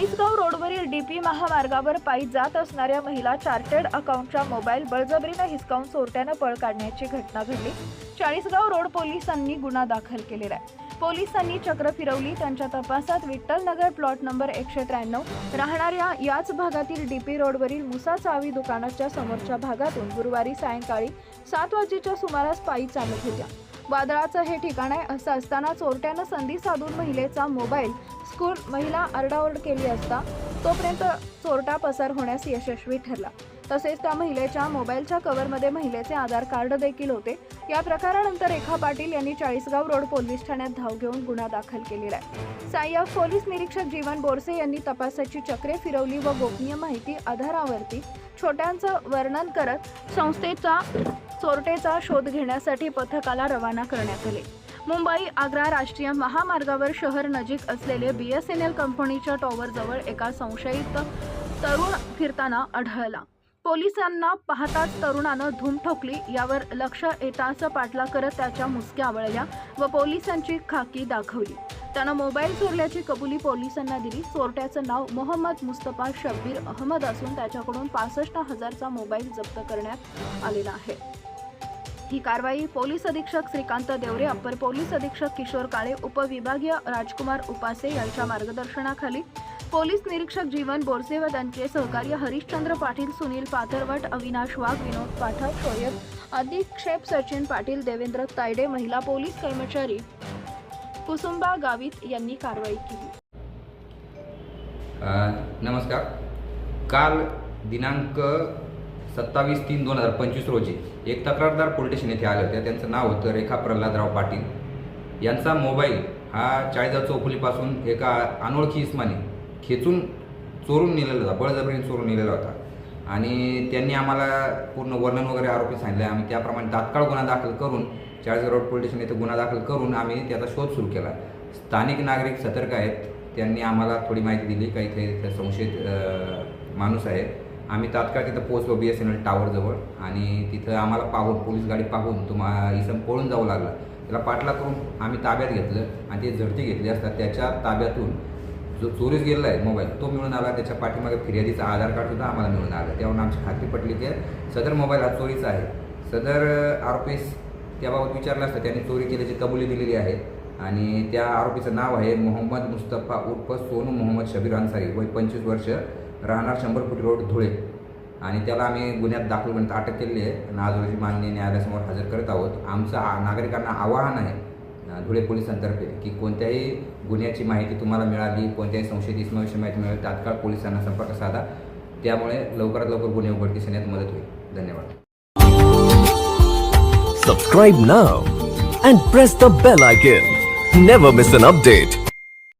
चाळीसगाव रोडवरील डीपी महामार्गावर पायी जात असणाऱ्या महिला चार्टर्ड अकाउंटचा मोबाईल बळजबरीनं हिसकावून चोरट्यानं पळ काढण्याची घटना घडली. चाळीसगाव रोड पोलिसांनी गुन्हा दाखल केलेला आहे. पोलिसांनी चक्र फिरवली. त्यांच्या तपासात विठ्ठल नगर प्लॉट नंबर एकशे त्र्याण्णव राहणाऱ्या याच भागातील डीपी रोडवरील मुसा चावी दुकानाच्या समोरच्या भागातून गुरुवारी सायंकाळी सात वाजेच्या सुमारास पायी चालत होत्या. वादळाचं हे ठिकाण आहे असं असताना चोरट्यानं संधी साधून महिलेचा मोबाईल स्कूल महिला आरडाओरड केली असता तोपर्यंत चोरटा पसार होण्यास यशस्वी ठरला. तसेच त्या महिलेच्या मोबाईलच्या कव्हरमध्ये महिलेचे आधार कार्ड देखील होते. या प्रकारानंतर रेखा पाटील यांनी चाळीसगाव रोड पोलीस ठाण्यात धाव घेऊन गुन्हा दाखल केलेला आहे. सहाय्यक पोलीस निरीक्षक जीवन बोरसे यांनी तपासाची चक्रे फिरवली व गोपनीय माहिती आधारावरती छोट्यांचं वर्णन करत संस्थेचा चोरटेचा शोध घेण्यासाठी पथकाला रवाना करण्यात आले. मुंबई आग्रा राष्ट्रीय महामार्गावर शहर नजीक असलेले बी एस एन एल कंपनीच्या टॉवरजवळ एका संशयित तरुण फिरताना आढळला. पोलिसांना पाहताच तरुणानं धूम ठोकली यावर लक्ष येताच पाठला करत त्याच्या मुसक्या आवळल्या व पोलिसांची खाकी दाखवली. त्यानं मोबाईल चोरल्याची कबुली पोलिसांना दिली. चोरट्याचं नाव मोहम्मद मुस्तफा शब्बीर अहमद असून त्याच्याकडून पासष्ट हजारचा मोबाईल जप्त करण्यात आलेला आहे. ही कारवाई पोलीस अधीक्षक श्रीकांत देवरे अप्पर पोलीस अधीक्षक किशोर काळे उपविभागीय राजकुमार उपासे यांच्या मार्गदर्शनाखाली पोलीस निरीक्षक जीवन बोरसे व त्यांचे सहकार्य हरिश्चंद्र पाटील सुनील पाथरवट अविनाश वाघ विनोद पाठक शोयब अधीक्षेप सचिन पाटील देवेंद्र तायडे महिला पोलीस कर्मचारी कुसुंबा गावित यांनी कारवाई केली. नमस्कार. काल दिनांक सत्तावीस तीन दोन हजार पंचवीस रोजी एक तक्रारदार पोलीस स्टेशन येथे आले होते. त्यांचं नाव होतं रेखा प्रल्हादराव पाटील. यांचा मोबाईल हा चाळीसगाव चौफुलीपासून एका अनोळखी इस्माने खेचून चोरून नेलेला होता बळजबरीने चोरून नेलेला होता. आणि त्यांनी आम्हाला पूर्ण वर्णन वगैरे आरोपी सांगितले. आम्ही त्याप्रमाणे तात्काळ गुन्हा दाखल करून चाळीसगाव रोड पोलीस स्टेशन येथे गुन्हा दाखल करून आम्ही त्याचा शोध सुरू केला. स्थानिक नागरिक सतर्क आहेत. त्यांनी आम्हाला थोडी माहिती दिली. काही ते संशयित माणूस आहेत. आम्ही तात्काळ तिथं पोहोचलो बी एस एन एल टावरजवळ आणि तिथं आम्हाला पाहून पोलीस गाडी पाहून तुम्हा इसम पळून जावं लागलं. त्याला पाठला करून आम्ही ताब्यात घेतलं आणि ते झडती घेतली असता त्याच्या ताब्यातून जो चोरीस गेलेला आहे मोबाईल तो मिळून आला. त्याच्या पाठीमागे फिर्यादीचा आधार कार्डसुद्धा आम्हाला मिळून आलं. त्यावरून आमची खात्री पटली की सदर मोबाईल हा चोरीचा आहे. सदर आरोपीस त्याबाबत विचारलं असतं त्यांनी चोरी केल्याची कबुली दिलेली आहे आणि त्या आरोपीचं नाव आहे मोहम्मद मुस्तफा उर्फ सोनू मोहम्मद शबीर अन्सारी. वय पंचवीस वर्ष. राहणार शंभर फुट रोड धुळे. आणि त्याला आम्ही गुन्ह्यात दाखल करण्यात अटक केलेली आहे. आणि आज रोजी माननीय न्यायालयासमोर हजर करत आहोत. आमचं आ- नागरिकांना आवाहन आहे धुळे पोलिसांतर्फे की कोणत्याही गुन्ह्याची माहिती तुम्हाला मिळाली कोणत्याही संशयित इसमाविषयी माहिती मिळाली तात्काळ पोलिसांना संपर्क साधा. त्यामुळे लवकरात लवकर गुन्हे उघडकीस येण्यात मदत होईल. धन्यवाद. Subscribe now and press the bell icon. Never miss an update.